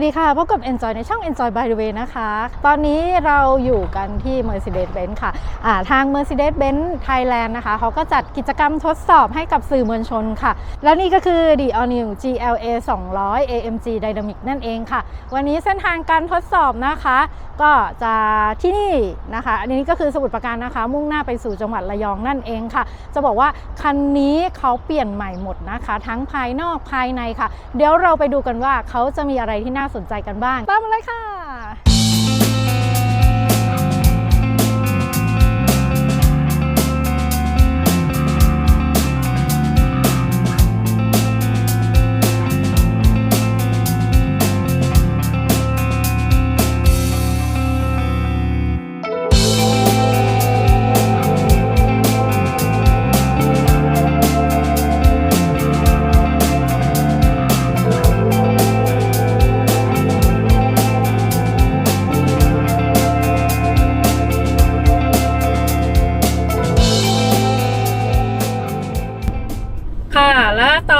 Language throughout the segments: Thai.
สวัสดีค่ะ พบกับ Enjoy ในช่อง Enjoy by the way นะคะ ตอนนี้เราอยู่กันที่ Mercedes-Benz ค่ะอ่าทาง Mercedes-Benz Thailand นะคะ เขาก็จัดกิจกรรมทดสอบให้กับสื่อมวลชนค่ะ แล้วนี่ก็คือ The All New GLA 200 AMG Dynamic นั่นเองค่ะ วันนี้เส้นทางการทดสอบนะคะ ก็จะที่นี่นะคะ อันนี้ก็คือสมุทรปราการนะคะ มุ่งหน้าไปสู่จังหวัดระยองนั่นเองค่ะ จะบอกว่าคันนี้เขาเปลี่ยนใหม่หมดนะคะ ทั้งภายนอกภายในค่ะ เดี๋ยวเราไปดูกันว่าเขาจะมีอะไรที่น่าสนใจกันบ้างตามมาเลยค่ะ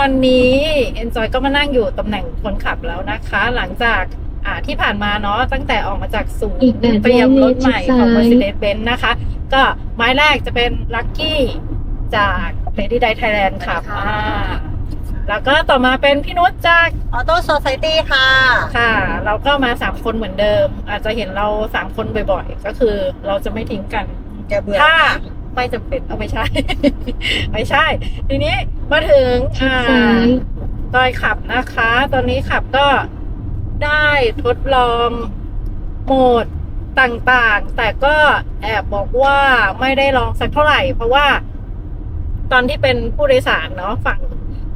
และตอนนี้ Enjoy ก็มานั่งอยู่ตำแหน่งคนขับแล้วนะคะ หลังจากอ่าที่ผ่านมาเนาะตั้งแต่ออกมาจากศูนย์อีกแปดเตรียมรถใหม่ของร้อยเมตรซ้าย Mercedes-Benz นะคะ ก็ไม้แรกจะเป็น Lucky จาก Lady d i Thailand ขับสวัสดีค่ะอ่าแล้วก็ต่อมาเป็นพี่นุชจากออโต้โซซ i ตี้ค่ะ ค่ะ เราก็มาสามคนเหมือนเดิม อาจจะเห็นเราสามคนบ่อยๆ ก็คือเราจะไม่ทิ้งกันแกเบื่อถ้า ไม่จำเป็นเอาไม่ใช่ ไม่ใช่ ทีนี้มาถึงอ่าซ้ายตอยขับนะคะ ตอนนี้ขับก็ได้ทดลองโหมดต่างๆ แต่ก็แอบบอกว่าไม่ได้ลองสักเท่าไหร่ เพราะว่า ตอนที่เป็นผู้โดยสารเนาะฝั่ง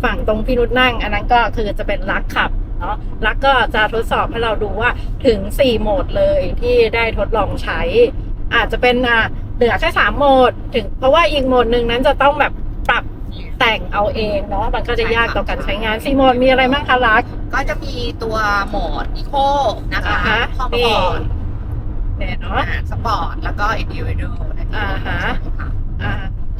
ฝั่งตรงพี่นุชนั่ง อันนั้นก็คือจะเป็นลักขับเนาะลักก็จะทดสอบให้เราดูว่าถึงสี่โหมดเลยที่ได้ทดลองใช้ อาจจะเป็นอ่า เหลือแค่สามโหมด ถึงเพราะว่าอีกโหมดหนึ่งนั้นจะต้องแบบปรับแต่งเอาเองเนาะมันก็จะยากต่อการใช้งานสี่โหมดมีอะไรบ้างคะลัก ก็จะมีตัวโหมดอีโคนะคะอ่าฮะ คอมนี่ฟอร์ตเนี่ยเนาะ สปอร์ตแล้วก็อินดิวิโดนะคะอ่าฮะค่ะอ่า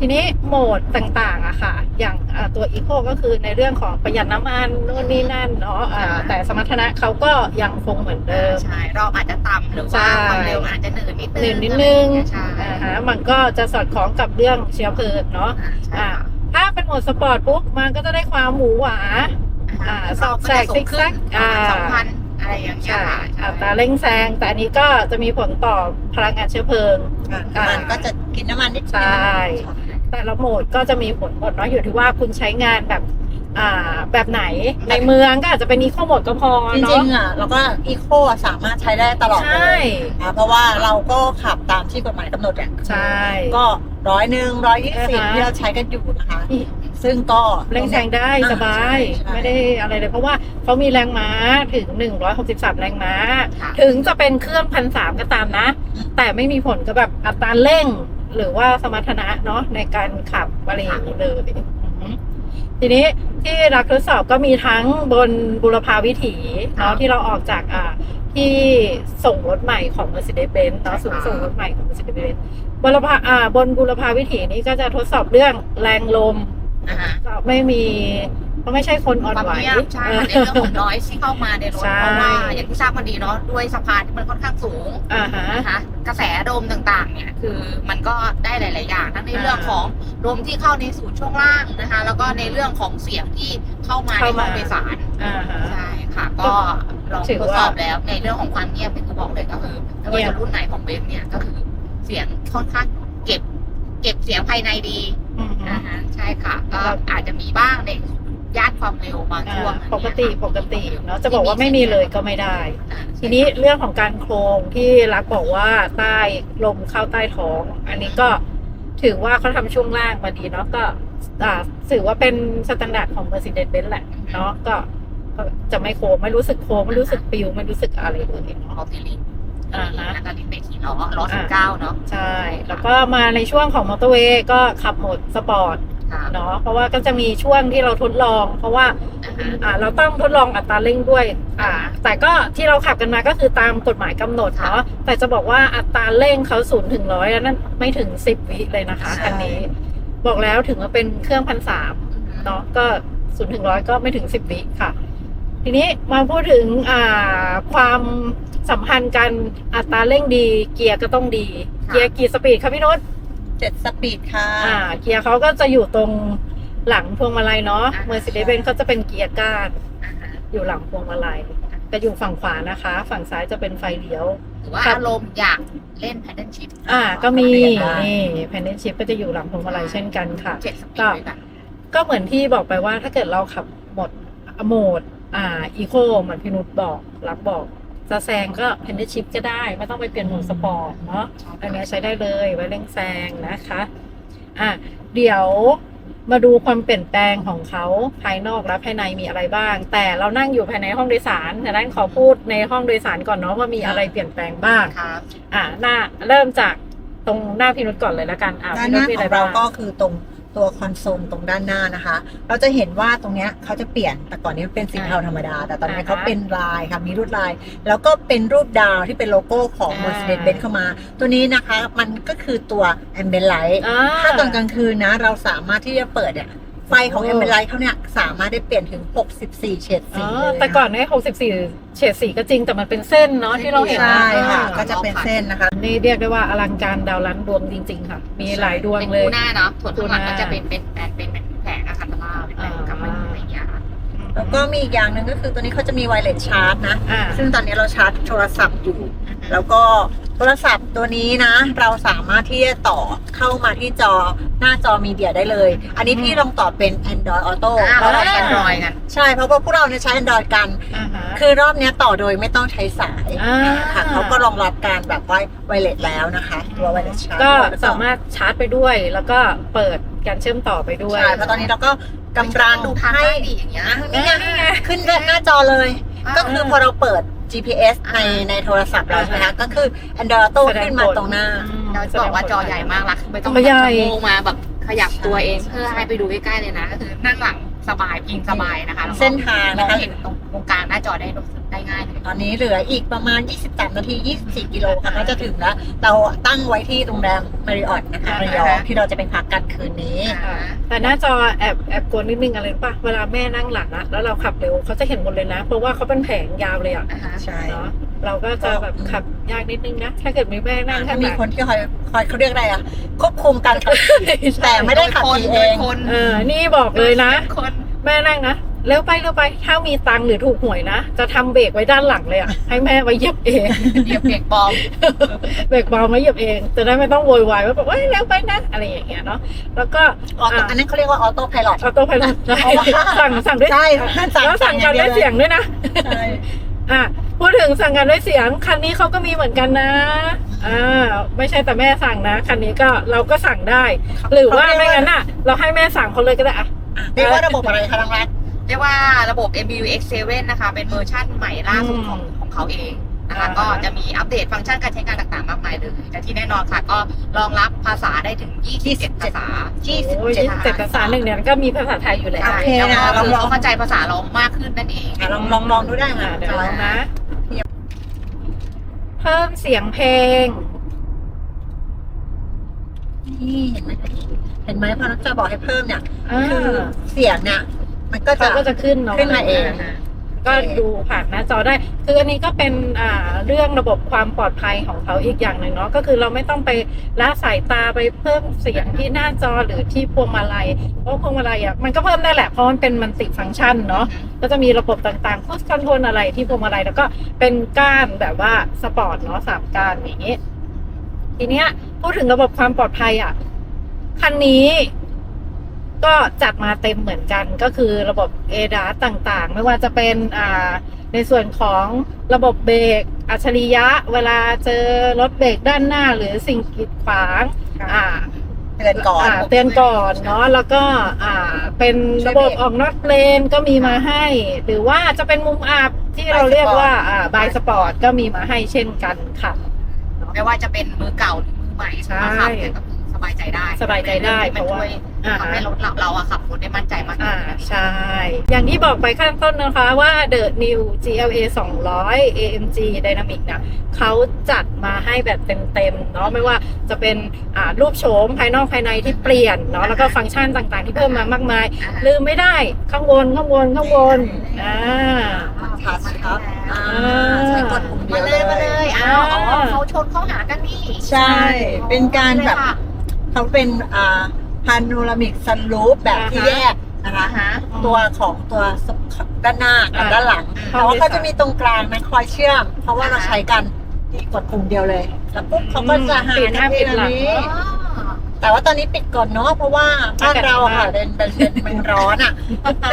ทีนี้โหมดต่างๆอะค่ะ อย่างอ่าตัวอีโคก็คือในเรื่องของประหยัดน้ำมันนู่นนี่นั่นเนาะอ่าแต่สมรรถนะเขาก็ยังคงเหมือนเดิม ใช่รอบอาจจะต่ำหรือใช่ว่าความเร็วอาจจะเหนื่อยนิดนึงหนึ่งนิดนึงใช่อ่าฮะมันก็จะสอดคล้องกับเรื่องเชื้อเพลิงเนาะอ่าใช่อ่าถ้าเป็นโหมดสปอร์ตปุ๊บมันก็จะได้ความหมูหวาอ่าซอกแซกซิกแซกอ่าสองพันอะไรอย่างเงี้ยใช่ค่ะอัตราเร่งแซง แต่อันนี้ก็จะมีผลต่อพลังงานเชื้อเพลิงอ่ามันก็จะกินน้ำมันนิดนึงใช่ แต่ละโหมดก็จะมีผลหมดเนาะอยู่ที่ว่าคุณใช้งานแบบอ่าแบบไหนในเมืองก็อาจจะเป็นอีโคโหมดก็พอจเนาะริงๆอะเราก็อีโคสามารถใช้ได้ตลอดใชเล่ยอะเพราะว่าเราก็ขับตามที่กฎหมายกำหนดอะใช่ก็ร้อยหนึ่งร้อยยี่สิบอ่าฮะ ที่เราใช้กันอยู่นะคะนี่ซึ่งก็เร่งแซงได้อ่าสบายใช่ใช่ไม่ได้อะไรเลย เพราะว่าเขามีแรงม้าถึง 163 แรงม้า ค่ะ ถึงจะเป็นเครื่องพันสามก็ตามนะ แต่ไม่มีผลกับแบบอัตราเร่ง หรือว่าสมรรถนะเนาะในการขับอะไรอย่างนี้เลยอือหือทีนี้ที่รักทดสอบก็มีทั้งบนบุรพาวิถีเนาะที่เราออกจากอ่าที่ส่งรถใหม่ของ Mercedes-Benz เนาะศูนย์ส่งรถใหม่ของ Mercedes-Benz บนพาอ่าบนบุรพาวิถีนี้ก็จะทดสอบเรื่องแรงลมอ่าฮะก็ไม่มี เพราะไม่ใช่คนอ่อนความไหว เงียบใช่ค่ะในเรื่องของน้อยที่เข้ามาในรถใช่ เพราะว่าอย่างที่ทราบกันดีเนาะด้วยสะพานที่มันค่อนข้างสูงอ่าฮะ นะคะกระแสลมต่างๆเนี่ยคือมันก็ได้หลาย ๆ อย่างทั้งในเรื่องอ่าของลมที่เข้าในสู่ช่วงล่างนะคะ แล้วก็ในเรื่องของเสียงที่เข้ามาในเข้าห้มา องโดยสาร อ่าฮะ ใช่ค่ะก็ลองถือทดว่าสอบแล้วในเรื่องของความเงียบเป็นคือบอกเลยก็คือไม่ว่าเงียบ จะรุ่นไหนของเบนซ์เนี่ยก็คือเสียงค่อนข้างเก็บ เก็บเสียงภายในดีอืมฮึอ่าฮะใช่ค่ะ ก็อาจจะมีบ้างใน ย่านความเร็วบางอ่าช่วงปกติปกติเนาะจะบอกว่าไม่มีเลยก็ไม่ได้อ่าทีนี้เรื่องของการโครงที่รักบอกว่าใต้ลมเข้าใต้ท้อง อันนี้ก็ถือว่าเขาทำช่วงล่างมาดีเนาะก็อ่าถือว่าเป็นสแตนดาร์ดของ Mercedes-Benz แหละเนาะก็ก็จะไม่โค้งไม่รู้สึกโค้งไม่รู้สึกปิวไม่รู้สึกอะไรเลยอเนาะอฟฟิลิงอ่าฮะแล้วก็ลิ้นเบรกสี่ล้อล้อสิบเก้าเนาะใช่ แล้วก็มาในช่วงของมอเตอร์เวย์ก็ขับโหมดสปอร์ตค่ะ เนาะเพราะว่าก็จะมีช่วงที่เราทดลอง เพราะว่าอ่าฮะอ่าเราต้องทดลองอัตราเร่งด้วยอ่าแต่ก็ที่เราขับกันมาก็คือตามกฎหมายกำหนดเนาะแต่จะบอกว่าอัตราเร่งเขาศูนย์ถึงร้อยแล้วนั่นไม่ถึงสิบวิเลยนะคะใช่คันนี้ บอกแล้วถึงว่าเป็นเครื่องพันสามเนาะก็ศูนย์ถึงร้อยก็ไม่ถึงสิบวิค่ะ ทีนี้มาพูดถึงอ่าความสัมพันธ์กันอัตราเร่งดี เกียร์ก็ต้องดีค่ะเกียร์กี่สปีดครับพี่นุช เจ็ดสปีดค่ะ อ่า เกียร์เขาก็จะอยู่ตรงหลังพวงมาลัยเนาะ อ่าเมอร์เซเดสเบนเขาจะเป็นเกียร์ก้านอ่าฮะอยู่หลังพวงมาลัยจะอยู่ฝั่งขวานะคะ ฝั่งซ้ายจะเป็นไฟเลี้ยว หรือว่าครับ อารมณ์อยากเล่นแพดเดิลชิพอ่า ก็มีเปลี่ยนได้นี่แพนเดนชิพก็จะอยู่หลังพวงมาลัยเช่นกันค่ะ เจ็ดสปีดด้วยกันก็เหมือนที่บอกไปว่าถ้าเกิดเราขับหมดโหมดอ่าอีโคเหมือนพี่นุชบอก รับบอก จะแซงก็เพนเดชิพก็ได้ ไม่ต้องไปเปลี่ยนโหมดสปอร์ตเนาะอันเนี้ยใช้ได้เลยไว้เร่งแซงนะคะอะเดี๋ยวมาดูความเปลี่ยนแปลงของเขาภายนอกและภายในมีอะไรบ้าง แต่เรานั่งอยู่ภายในห้องโดยสารดังนั้นขอพูดในห้องโดยสารก่อนเนาะว่ามีอะไรเปลี่ยนแปลงบ้างครับอะหน้าเริ่มจากตรงหน้าพี่นุชก่อนเลยละกันอะด้านพี่หนุชน้ามีอะไรบ้างของเราก็คือตรง ตัวคอนโซลตรงด้านหน้านะคะ เราจะเห็นว่าตรงเนี้ยเขาจะเปลี่ยนแต่ก่อนนี้มันเป็นสีเทาธรรมดา แต่ตอนนี้อ่าฮะเขาเป็นลายค่ะมีรูปลาย แล้วก็เป็นรูปดาวที่เป็นโลโก้ของอ่า Mercedes-Benz เข้ามา ตัวนี้นะคะมันก็คือตัว Ambient Light อ่ถ้าตอนกลางคืนนะเราสามารถที่จะเปิดเนี่ย ไฟของโอ้ Ambient Light เขาเนี่ยสามารถได้เปลี่ยนถึง 64 เฉดสีอ๋อเลยะแต่ก่อนเนี่ย64 เฉดสีก็จริงแต่มันเป็นเส้นเนาะที่เราเห็นใช่นค่ะอ่าก็จะเป็นเส้นนะคะ นี่เรียกได้ว่าอลังการดาวล้านดวงจริง ๆ ค่ะ มีหลายดวงเป็นเลยคู่หน้าเนาะส่วนข้างหลังคู่หน้าก็จะเป็นเป็นเป็นเป็นเป็นแผงอะคาตาล่าเป็นแผงกำมะหยี่อะไรอย่างเงี้ยค่ะ แล้วก็มีอีกอย่างหนึ่งก็คือตัวนี้เขาจะมีไวเลสชาร์จนะ อ่าซึ่งตอนนี้เราชาร์จโทรศัพท์อยู่ แล้วก็ โทรศัพท์ตัวนี้นะ เราสามารถที่จะต่อเข้ามาที่จอหน้าจอมีเดียได้เลย อันนี้พี่ลองต่อเป็น Android Auto อ่าเพเราราะว่าใช้ Android กัน ใช่เพราะว่าพวกเราเนี่ยใช้ Android กัน อ่าฮะ คือรอบเนี้ยต่อโดยไม่ต้องใช้สายอ่า ค่ะเขาก็รองรับการแบบไวไวเลสแล้วนะคะตัวไวเลสชาร์จก็สามารถชาร์จไปด้วย แล้วก็เปิดการเชื่อมต่อไปด้วย ใช่เพราะตอนนี้เราก็กำลังดูทางให้ได้ดีอย่างเงี้ยอะนี่ไงนี่ไงขึ้นหน้าจอเลย ก็คือพอเราเปิด GPS ในอ่าในโทรศัพท์เราใช่ไหมคะก็คือ Android Auto ขึ้นมาตรงหน้า เราจะบอกว่าจอใหญ่มากละไม่ต้องจอใหญ่แบบชั่วโมงมาแบบขยับตัวเองเพื่อให้ไปดูใกล้ๆเลยนะก็คือนั่งหลังสบายพิงสบายนะคะแล้วก็เส้นทางมอนะงคะ เห็นตรงตรงกลางหน้าจอได้รู้สึก ได้ง่ายเลยตอนนี้เหลืออีกประมาณ 23 นาที 24 กิโลค่ะน่าจะถึงแล้ว เราตั้งไว้ที่โรงแรมมาริออตนะคะระยองที่เราจะไปพักกันคืนนี้อ่าแต่หน้าจอแอบแอบกวนนิดนึงอะไรรู้ป่ะ เวลาแม่นั่งหลังอะแล้วเราขับเร็วเขาจะเห็นหมดเลยนะ เพราะว่าเขาเป็นแผงยาวเลยอะอ่าฮะใช่เนาะเราก็จะแบบขับยากนิดนึงนะ ถ้าเกิดมีแม่นั่งถ้าข้างหมีลังคนที่คอยคอยเขาเรียกอะไรอะควบคุมการขับขี่แต่ไม่ได้ขับขี่เองคนเออนี่บอกเลยนะคนแม่นั่งนะ เร็วไปเร็วไป ถ้ามีตังค์หรือถูกหวยนะ จะทำเบรกไว้ด้านหลังเลยอะให้แม่ไว้เหยียบเองเหยียบเบรกปลอมเบรกเบาไม่เหยียบเอง จะได้ไม่ต้องโวยวายว่าแบบว่าเร็วไปนะอะไรอย่างเงี้ยเนาะ แล้วก็ออโต้อันนั้นเขาเรียกว่าออโต้พายロออโต้ไพลอตเพราะว่าสั่งสั่งด้วยใช่แล้วสั่งกันด้วยเสียงด้วยนะใช่อะพูดถึงสั่งกันด้วยเสียงคันนี้เขาก็มีเหมือนกันนะอ่าไม่ใช่แต่แม่สั่งนะคันนี้ก็เราก็สั่งได้ หรือว่าไม่งั้นอะ เราให้แม่สั่งเขาเลยก็ได้อะเรียกว่าระบบอะไรคะน้องรัฐ เรียกว่าระบบ MBU X7 นะคะเป็นเวอร์ชั่นใหม่ล่าสุดของของเขาเองนะคะอ่าก็จะมีอัปเดตฟังก์ชันการใช้งานต่างๆ มากมายเลย แต่ที่แน่นอนค่ะ ก็รองรับภาษาได้ถึง 27 ภาษาโอ้ย27ยี่สิบเจ็ดภาษาหนึ่งเนี่ยก็มีภาษาไทยอยู่แล้วโอเคแล้วนะก็ลองคือลองเขาเข้าใจภาษาเรามากขึ้นนั่นเองอะลองลองลองดูได้อะค่ะเดี๋ยวลองนะเทียบเพิ่มเสียงเพลง นี่เห็นไหมเห็นไหมพอน้องจอยบอกให้เพิ่มเนี่ยอ่าคือเสียงเนี่ย มันก็จะ เขาก็จะขึ้นเนาะขึ้นมาเอง ก็ดูผ่านหน้าจอได้ คืออันนี้ก็เป็นอ่าเรื่องระบบความปลอดภัยของเขาอีกอย่างหนึ่งเนาะก็คือเราไม่ต้องไปละสายตาไปเพิ่มเสียงที่หน้าจอหรือที่พวงมาลัยเพราะพวงมาลัยอะมันก็เพิ่มได้แหละเพราะมันเป็นมันติฟังก์ชันเนาะก็จะมีระบบต่างๆพุชคอนโทรลอะไรที่พวงมาลัยแล้วก็เป็นก้านแบบว่าสปอร์ตเนาะสามก้านอย่างนี้ ทีเนี้ยพูดถึงระบบความปลอดภัยอะคันนี้ ก็จัดมาเต็มเหมือนกันก็คือระบบเอดาต่างๆ ไม่ว่าจะเป็นอ่าในส่วนของระบบเบรกอัจฉริยะ เวลาเจอรถเบรกด้านหน้าหรือสิ่งกีดขวางอ่าเตือนก่อนาเตือนก่อนเนาะแล้วก็อ่าเป็นระบบออกนอกเลนก็มีมาให้ หรือว่าจะเป็นมุมอับที่เราเรียกว่าอ่าบายสปอร์ตก็มีมาให้เช่นกันค่ะไม่ว่าจะเป็นมือเก่าหรือมือใหม่ใช่มาขับเนี่ยก็คือสบายใจได้ สบายใจได้มันเพราะว่าช่วย อ่า ทำให้รถเราเราอะขับรถได้มั่นใจมากขึ้อ่านใช่ อย่างที่บอกไปข้างต้นนะคะว่า The New GLA 200 AMG Dynamic นะเขาจัดมาให้แบบเต็มๆเนาะไม่ว่าจะเป็นอ่ารูปโฉมภายนอกภายในที่เปลี่ยนเนาะแล้วก็ฟังก์ชันต่างๆที่เพิ่มมามากมาย อ่าลืมไม่ได้ข้างบนข้างบนข้างบนอ่าทัชครับอ่าอ่าใช้กดปุ่มเดีมายวเลยมาเลยอ้าวอ๋ออ่าเขาชนเข้าหากันนี่ใช่เป็นการแบบเลยค่ะเขาเป็นอ่า พาโนรามิกซันรูฟแบบที่อ่าฮะแยกนะคะอ่าฮะตัวของตัวด้านหน้ากับอ่าด้านหลังอืมแต่ว่าเขาจะมีตรงกลางนะคอยเชื่อม เพราะว่าเราใช้กันที่กดปุ่มเดียวเลย แล้วปุ๊บเขาก็จะหาปิดหน้าปิดหลังนี้อ๋อแต่ว่าตอนนี้ปิดก่อนเนาะเพราะว่าบ้านเราอะค่ะเป็นเป็นเป็นเมืองร้อนอะ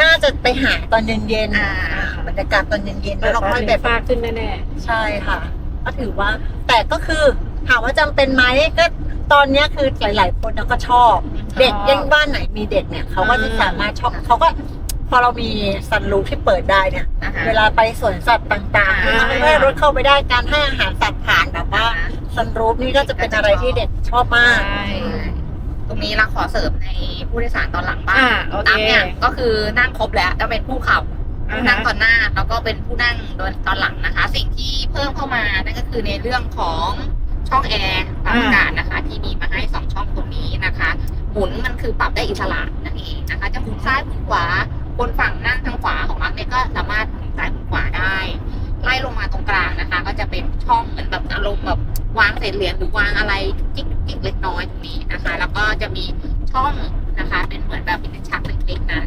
น่าจะไปหาตอนเย็นอ่าๆบรรยากาศตอนเย็นๆแล้แล้ววเราก็ค่อยมีแบบฟ้าขึ้นแน่ใช่ค่ะ ก็ถือว่าแต่ก็คือ ถามว่าจำเป็นไหมก็ตอนเนี้ยคือหลาย ๆ คนก็ชอบ เด็กยิ่งบ้านไหนมีเด็กเนี่ยเขาก็จะสามารถชอบเขาก็พอเรามีซันรูฟที่เปิดได้เนี่ยอ่าฮะเวลาไปสวนสัตว์ต่างๆอ่าที่ให้รถเข้าไปได้การให้อาหารสัตว์ผ่านแบบว่าซันรูฟนี่ก็จะเป็นอะไรที่เด็กชอบๆมากใช่ตรงนี้เราขอเสริมในผู้โดยสารตอนหลังบ้าอ่างโอเคตั้มเนี่ยก็คือนั่งครบแล้วจะเป็นผู้ขับอ่าผู้ฮะนั่งตอนหน้าแล้วก็เป็นผู้นั่งตอนหลังนะคะ สิ่งที่เพิ่มเข้ามานั่นก็คือในเรื่องของ ช่องแอร์ปรับอากาศนะคะ ที่มีมาให้สองช่องตรงนี้นะคะหมุนมันคือปรับได้อิสระนั่นเองนะคะ จะหมุนซ้ายหมุนขวาคนฝั่งนั่งทางขวาของมักเนี่ยก็สามารถหมุนซ้ายหมุนขวาได้ ไล่ลงมาตรงกลางนะคะ ก็จะเป็นช่องเหมือนแบบอารมณ์แบบวางเศษเหรียญหรือวางอะไรจิ๊กจิ๊กเล็กน้อยตรงนี้นะคะ แล้วก็จะมีช่องนะคะ เป็นเหมือนแบบเป็นชักเล็กๆนะ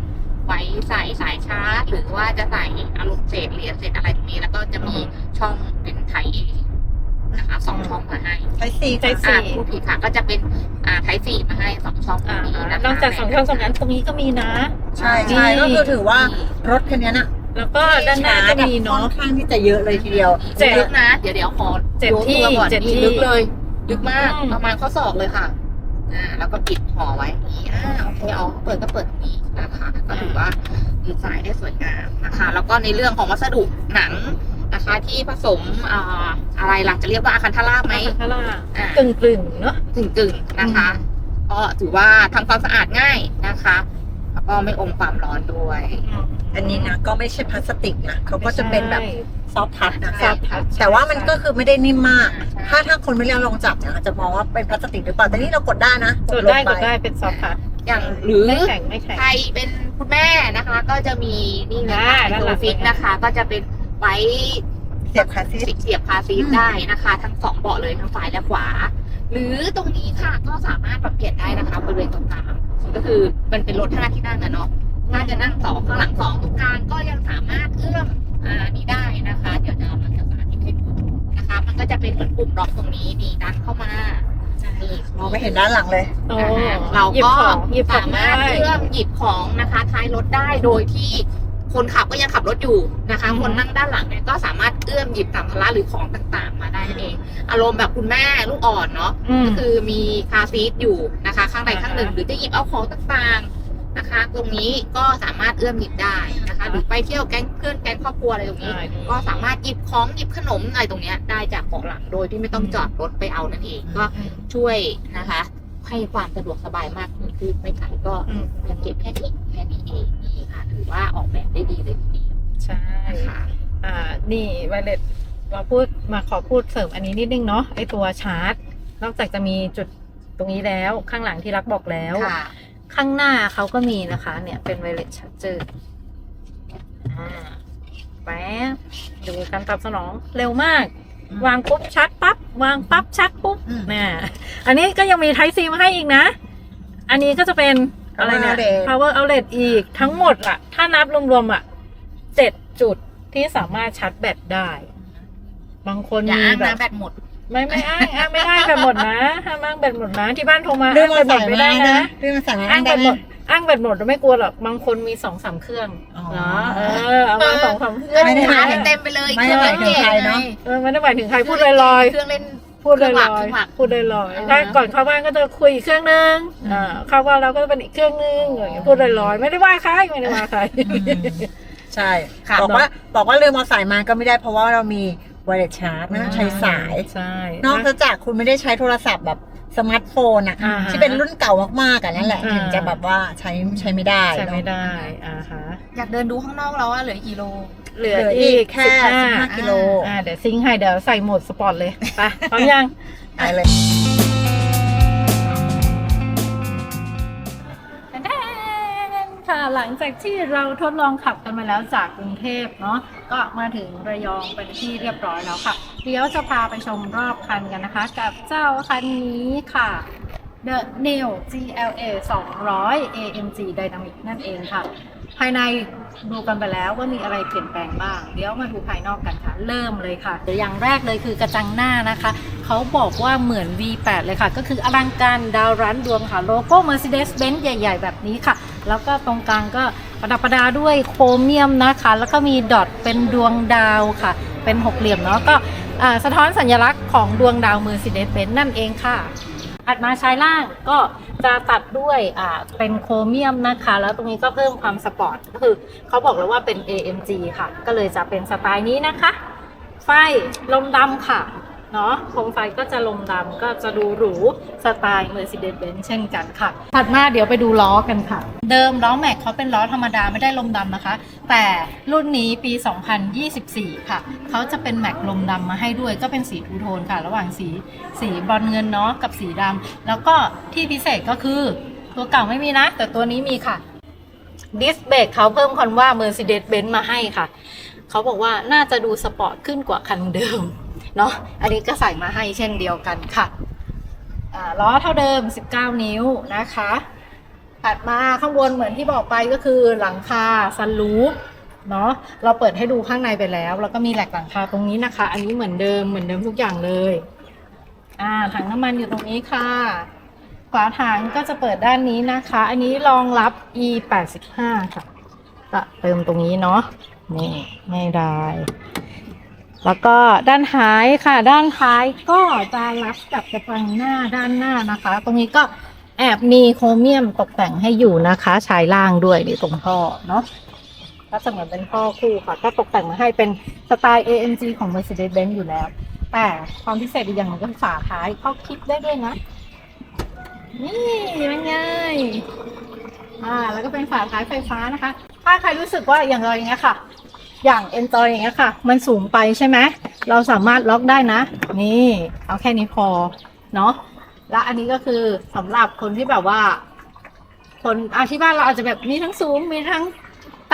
ไว้ใส่สายชาร์จหรือว่าจะใส่อารมณ์เศษเหรียญเศษอะไรตรงนี้ แล้วก็จะมีช่องเป็นไทย นะคะสองช่องมาให้ใช้สีใช้อ่าผู้ผิดค่ะ ก็จะเป็นอ่าไทยสี่มาให้สองช่องตรอ่างนี้นะคะนอกจากสองช่องสองนั้นตรงนี้ก็มีนะ ใช่ใช่ก็คือถือว่ารถคันนี้น่ะแล้วก็ด้านหน้าก็มีเนาะค่อนข้างที่จะเยอะเลยทีเดียวเจ็ดลึกนะเดี๋ยวเดี๋ยวขอเจ็ดที่ยกตัวก่อนเจ็ดนี่ที่ลึกเลยลึกมากอืมประมาณข้อศอกเลยค่ะอ่าแล้วก็ปิดห่อไว้อย่างนี้อ่าโอเคเอาเปิดก็เปิดอย่างนี้นะคะ ก็ถือว่าดีไซน์ได้สวยงามนะคะ แล้วก็ในเรื่องของวัสดุหนัง นะคะ ที่ผสมอ่าอะไรหลังจะเรียกว่าอาคันทาราบไหมคาร่าอ่า กึ่งกึ่งๆเนาะ กึ่งกึ่งๆนะคะก็ถือว่าทำความสะอาดง่ายนะคะ แล้วก็ไม่อมความร้อนด้วย อันนี้นะก็ไม่ใช่พลาสติกนะเขาก็จะเป็นแบบซอฟทัชนะซอคะฟทัชแต่ว่ามันก็คือไม่ได้นิ่มมากใช่ถ้าถ้าคนไม่เรียนลองจับเนี่ยอาจจะมองว่าเป็นพลาสติกหรือเปล่าแต่นี่เรากดได้นะกดได้ลกงดปได้เป็นซอฟทัชอย่างหรือไม่แข็งไม่แข็ง ใครเป็นคุณแม่นะคะ ก็จะมีนี่ไงอ่าด้านหตัลัวงฟิกนะคะ ก็จะเป็น ไว้เสียบคาซีทเสียบคาซีทอืมได้นะคะ ทั้งสองเบาะเลยทั้งซ้ายและขวา หรือตรงนี้ค่ะก็สามารถปรับเปลี่ยนได้นะคะบริเวณตรงกลางก็คือมันเป็นรถห้าที่นั่งอะเนาะน่าจะนั่งสองข้างหลังสองตรงกลางก็ยังสามารถเอื้อมอ่านี้ได้นะคะ เดี๋ยวจะเอามาสาธิตให้ดูนะคะ มันก็จะเป็นเหมือนปุ่มล็อกตรงนี้นี่ดันเข้ามานี่มองไม่เห็นด้านหลังเลยโอ้เราหยิบก็ของหยิบขอสางมารถได้เอื้อมหยิบของนะคะท้ายรถได้โดยที่ คนขับก็ยังขับรถอยู่นะคะอือฮึคนนั่งด้านหลังเนี่ยก็สามารถเอื้อมหยิบสัมภาระหรือของต่างๆ มาได้นั่นเอง อารมณ์แบบคุณแม่ลูกอ่อนเนาะอืมก็คือมีคาร์ซีทอยู่นะคะ ข้างใดอ่าฮะข้างหนึ่ง หรือจะหยิบเอาของต่างๆนะคะ ตรงนี้ก็สามารถเอื้อมหยิบได้นะคะ หรือไปเที่ยวแก๊งเพื่อนแก๊งครอบครัวอะไรตรงนี้ ก็สามารถหยิบของหยิบขนมอะไรตรงเนี้ยได้จากเบาะหลังโดยที่ไม่ต้องจอดรถไปเอานั่นเองก็ช่วยนะคะ ให้ความสะดวกสบายมากขึ้นคือไม่ไกลก็อืมยังเก็บแค่นี้แค่นี้เองนี่ค่ะ ถือว่าออกแบบได้ดีเลยทีเดียว ใช่ นะคะ อ่า นี่ไวเลตมาพูดมาขอพูดเสริมอันนี้นิดนึงเนาะไอตัวชาร์จ นอกจากจะมีจุดตรงนี้แล้วข้างหลังที่รักบอกแล้ว ค่ะ ข้างหน้าเขาก็มีนะคะ เนี่ยเป็นไวเลสชาร์เจอร์อ่าแป๊บดูการตอบสนองเร็วมากอืมวางปุ๊บชาร์จปั๊บวางปั๊บชาร์จปุ๊บอืมน่ะอันนี้ก็ยังมีไทซีมาให้อีกนะ อันนี้ก็จะเป็นอะไรเนี่ย Power outlet power outlet อีกทั้งหมดอะถ้านับรวมๆอะเจ็ดจุด ที่สามารถชาร์จแบตได้ บางคนอย่ามีอ้างแบนะบ แบตหมด ไม่ไม่อ้างอ้างไม่ได้แบบหมดนะห้ามอ้างแบตหมดนะที่บ้านโทรมาเรื่องอ้างมาแบตหมใส่ดไม่ไม่ได้ได้นะนะ เรื่องมาใส่ไม่อ้างแบได้ตหมนะดอ้างแบตหมดไม่กลัวหรอกบางคนมีสองสามเครื่องอ๋อ เนาะเออเอามาสองสามเครื่องไม่ได้หาหมายให้เต็มไปเลยไม่ได้หมายถึงใครเนอะเออไม่ได้หมายถึงใครพูดลอยเครื่องเล่นๆพูดลอยเครื่องหลักๆพูดลอยอ่าๆถ้าก่อนเข้าบ้านก็จะคุยอีกเครื่องนึงอ่าเข้าบ้านเราก็จะเป็นอีกเครื่องนึงอย่างเงี้ยพูดลอยๆไม่ได้ว่าใครไม่ได้ว่าใคร ใช่ค่ะบอกว่าบอกว่าลืมเอาสายมาก็ไม่ได้เพราะว่าเรามีไวเลสชาร์จไม่ต้องใช้สายใช่นอกจากคุณไม่ได้ใช้โทรศัพท์แบบสมาร์ทโฟนอะอ่าฮะที่เป็นรุ่นเก่ามากๆกันนั่นแหละอ่าถึงจะแบบว่าใช้ใช้ไม่ได้ใช้เนอะไม่ได้อ่าฮะอยากเดินดูข้างนอกแล้วว่าเหลือกี่โลเหลือเหลืออีอีกกแค่15 15กิโลอ่าเดี๋ยวซิงค์ให้เดี๋ยวใส่โหมดสปอร์ตเลยไปพร้อมยังไปเลย ค่ะหลังจากที่เราทดลองขับกันมาแล้วจากกรุงเทพเนาะก็มาถึงระยองเป็นที่เรียบร้อยแล้วค่ะ เดี๋ยวจะพาไปชมรอบคันกันนะคะ กับเจ้าคันนี้ค่ะ The Neo GLA 200 AMG Dynamic นั่นเองค่ะ ภายในดูกันไปแล้วว่ามีอะไรเปลี่ยนแปลงบ้าง เดี๋ยวมาดูภายนอกกันค่ะ เริ่มเลยค่ะเดี๋ยวอย่างแรกเลยคือกระจังหน้านะคะ เขาบอกว่าเหมือน V8 เลยค่ะ ก็คืออลังการดาวร้นดวงค่ะ โลโก้ Mercedes-Benz ใหญ่ ๆ แบบนี้ค่ะ แล้วก็ตรงกลางก็ประดับประดาด้วยโครเมียมนะคะ แล้วก็มีดอทเป็นดวงดาวค่ะ เป็นหกเหลี่ยมเนาะก็สะท้อนสัญลักษณ์ของดวงดาว Mercedes-Benz นั่นเองค่ะอัดมาชายล่างก็จะตัดด้วยอ่าเป็นโครเมียมนะคะ แล้วตรงนี้ก็เพิ่มความสปอร์ตก็คือเขาบอกแล้วว่าเป็น AMG ค่ะ ก็เลยจะเป็นสไตล์นี้นะคะ ไฟลมดำค่ะ เนาะโคมไฟก็จะลมดำก็จะดูหรูสไตล์ Mercedes-Benz เช่นกันค่ะ ถัดมาเดี๋ยวไปดูล้อกันค่ะ เดิมล้อแม็กเขาเป็นล้อธรรมดาไม่ได้ลมดำนะคะ แต่รุ่นนี้ปี 2024 ค่ะ เขาจะเป็นแม็กลมดำมาให้ด้วยก็เป็นสีทูโทนค่ะ ระหว่างสีสีบอนเงินเนาะกับสีดำแล้วก็ที่พิเศษก็คือตัวเก่าไม่มีนะ แต่ตัวนี้มีค่ะดิสเบรกเขาเพิ่มคำว่า Mercedes-Benz มาให้ค่ะ เขาบอกว่าน่าจะดูสปอร์ตขึ้นกว่าคันเดิมเนาะอันนี้ก็ใส่มาให้เช่นเดียวกันค่ะล้อเท่าเดิม 19 นิ้วนะคะถัดมาข้างบนเหมือนที่บอกไปก็คือหลังคาซันรูฟเนาะเราเปิดให้ดูข้างในไปแล้ว แล้วก็มีแหลกหลังคาตรงนี้นะคะ อันนี้เหมือนเดิมเหมือนเดิมทุกอย่างเลยอ่าถังน้ำมันอยู่ตรงนี้ค่ะฝาถังก็จะเปิดด้านนี้นะคะ อันนี้รองรับ e 8 5ค่ะ ก็เติมตรงนี้เนาะนี่ไม่ได้ แล้วก็ด้านท้ายค่ะ ด้านท้ายก็จะรับกับกระจังหน้าด้านหน้านะคะ ตรงนี้ก็แอบมีโครเมียมตกแต่งให้อยู่นะคะชายล่างด้วยนี่ตรงท่อเนาะก็จะเหมือนเป็นท่อคู่ค่ะก็ตกแต่งมาให้เป็นสไตล์ AMG ของ Mercedes-Benz อยู่แล้ว แต่ความพิเศษอีกอย่างหนึงก็คือฝาท้ายเข้าคลิปได้ด้วยนะ นี่เป็นไง อ่าแล้วก็เป็นฝาท้ายไฟฟ้านะคะ ถ้าใครรู้สึกว่าอย่างเราอย่างเงี้ยค่ะ อย่าง Enjoy อย่างเงี้ยค่ะ มันสูงไปใช่ไหมเราสามารถล็อกได้นะ นี่เอาแค่นี้พอเนาะและอันนี้ก็คือสำหรับคนที่แบบว่า คนอาที่บ้านเราอาจจะแบบมีทั้งสูงมีทั้ง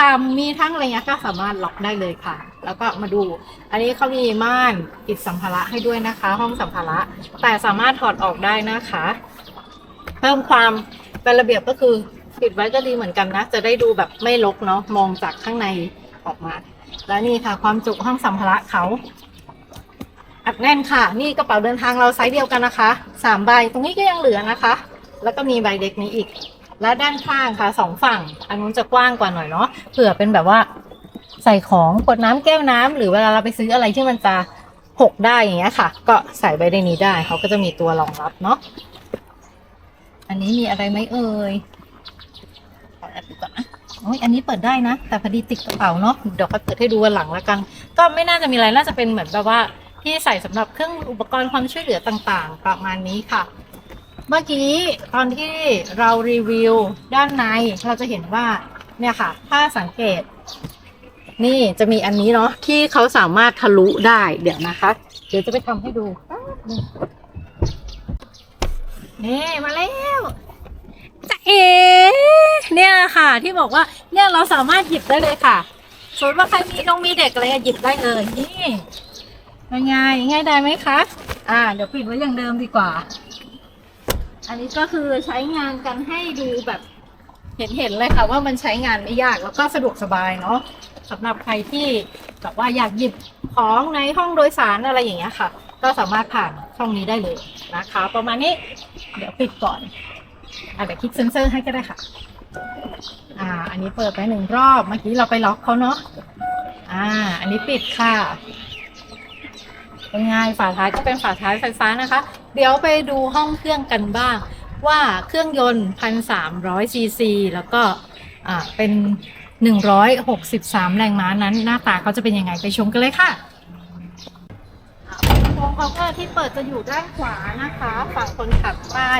ต่ำมีทั้งอะไรเงี้ยก็สามารถล็อกได้เลยค่ะ แล้วก็มาดู อันนี้เขามีม่านปิดสัมภาระให้ด้วยนะคะ ห้องสัมภาระแต่สามารถถอดออกได้นะคะ เพิ่มความเป็นระเบียบก็คือ ปิดไว้ก็ดีเหมือนกันนะ จะได้ดูแบบไม่รกเนาะมองจากข้างในออกมา และนี่ค่ะ ความจุห้องสัมภาระเขาอัดแน่นค่ะ นี่กระเป๋าเดินทางเราไซส์เดียวกันนะคะสามใบตรงนี้ก็ยังเหลือนะคะ แล้วก็มีใบเล็กนี้อีก และด้านข้างค่ะสองฝั่ง อันนู้นจะกว้างกว่าหน่อยเนาะเผื่อเป็นแบบว่าใส่ของขวดน้ำแก้วน้ำหรือเวลาเราไปซื้ออะไรที่มันจะหกได้อย่างเงี้ยค่ะ ก็ใส่ไว้ในนี้ได้เขาก็จะมีตัวรองรับเนาะอันนี้มีอะไรไหมเอ่ย แอบดูก่อนนะโอ้ยอันนี้เปิดได้นะ แต่พอดีติดกระเป๋าเนาะเดี๋ยวก็เปิดให้ดูวันหลังแล้วกัน ก็ไม่น่าจะมีอะไรน่าจะเป็นเหมือนแบบว่าที่ใส่สำหรับเครื่องอุปกรณ์ความช่วยเหลือต่างๆ ประมาณนี้ค่ะ เมื่อกี้ตอนที่เรารีวิวด้านในเราจะเห็นว่าเนี่ยค่ะ ถ้าสังเกต นี่จะมีอันนี้เนาะที่เขาสามารถทะลุได้เดี๋ยวนะคะ เดี๋ยวจะไปทำให้ดูนี่มาแล้ว ค่ะ ที่บอกว่าเนี่ยเราสามารถหยิบได้เลยค่ะสมมติว่าใครมีน้องมีเด็กอะไรหยิบได้เลยนี่เป็นไงง่ายได้ไหมคะ อ่า เดี๋ยวปิดไว้อย่างเดิมดีกว่า อันนี้ก็คือใช้งานกันให้ดูแบบเห็นเห็นๆเลยค่ะว่ามันใช้งานไม่ยากแล้วก็สะดวกสบายเนาะสำหรับใครที่แบบว่าอยากหยิบของในห้องโดยสารอะไรอย่างเงี้ยค่ะ ก็สามารถผ่านช่องนี้ได้เลยนะคะ ประมาณนี้เดี๋ยวปิดก่อนอะเดี๋ยวคลิกเซนเซอร์ให้ก็ได้ค่ะ อ่า อันนี้เปิดไปหนึ่งรอบ เมื่อกี้เราไปล็อกเขาเนาะ อ่า อันนี้ปิดค่ะเป็นไงฝาท้ายก็เป็นฝาท้ายไฟฟ้านะคะ เดี๋ยวไปดูห้องเครื่องกันบ้าง ว่าเครื่องยนต์1,300ซีซีแล้วก็อ่าเป็น163แรงม้านั้น หน้าตาเขาจะเป็นยังไงไปชมกันเลยค่ะโครงเขาก็ที่เปิดจะอยู่ด้านขวานะคะ ฝั่งคนขับใต้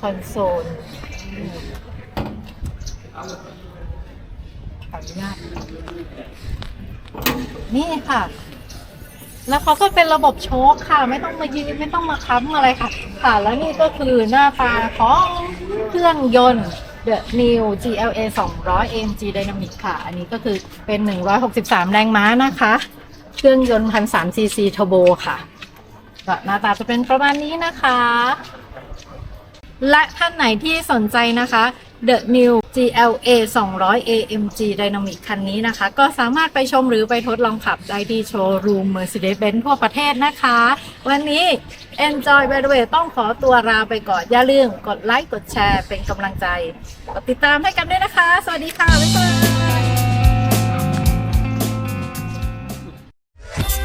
คอนโซล ขออนุญาตนี่ค่ะ แล้วเขาก็เป็นระบบโชคค่ะ ไม่ต้องมายืนไม่ต้องมาค้ำอะไรค่ะ ค่ะแล้วนี่ก็คือหน้าตาของเครื่องยนต์ The New GLA 200 AMG Dynamic ค่ะ อันนี้ก็คือเป็น 163 แรงม้านะคะ เครื่องยนต์1,300 cc Turbo ค่ะก็หน้าตาจะเป็นประมาณนี้นะคะ และท่านไหนที่สนใจนะคะ The New GLA 200 AMG Dynamic คันนี้นะคะ ก็สามารถไปชมหรือไปทดลองขับได้ที่โชว์รูม Mercedes-Benz ทั่วประเทศนะคะ วันนี้ Enjoy by the way ต้องขอตัวลาไปก่อน อย่าลืมกดไลค์กดแชร์เป็นกำลังใจ กดติดตามให้กันด้วยนะคะ สวัสดีค่ะ บ๊ายบาย